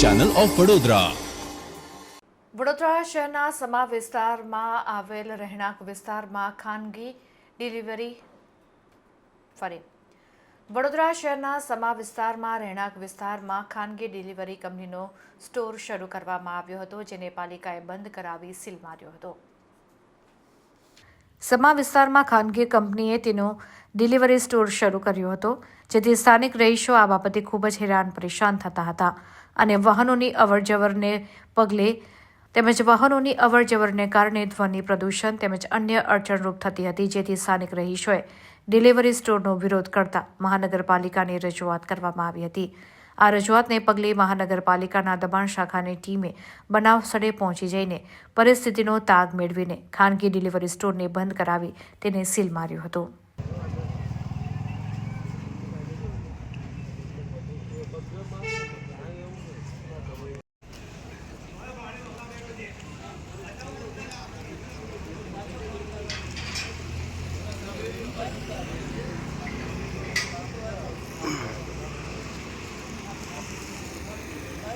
Channel of Vadodara Vadodara શહેરના સમા વિસ્તારમાં આવેલ રહેણાંક વિસ્તારમાં ખાનગી ડિલિવરી ફરી. વડોદરા શહેરના સમા વિસ્તારમાં રહેણાંક વિસ્તારમાં ખાનગી ડિલિવરી કંપનીનો સ્ટોર શરૂ કરવામાં આવ્યો હતો, જેને પાલિકાએ બંધ કરાવી સીલ માર્યો હતો. સમા વિસ્તારમાં ખાનગી કંપનીએ તેનો ડિલિવરી સ્ટોર શરૂ કર્યો હતો, જેથી સ્થાનિક રહીશો આ બાબતે ખૂબ જ હેરાન પરેશાન થતા હતા અને વાહનોની અવરજવરને પગલે તેમજ વાહનોની અવરજવરને કારણે ધ્વનિ પ્રદૂષણ તેમજ અન્ય અડચણરૂપ થતી હતી, જેથી સ્થાનિક રહીશોએ ડિલિવરી સ્ટોરનો વિરોધ કરતા મહાનગરપાલિકાને રજૂઆત કરવામાં આવી હતી. આ રજૂઆતને પગલે મહાનગરપાલિકાના દબાણ શાખાની ટીમે બનાવ સ્થળે પહોંચી જઈને પરિસ્થિતિનો તાગ મેળવીને ખાનગી ડિલિવરી સ્ટોરને બંધ કરાવી તેને સીલ માર્યો હતો.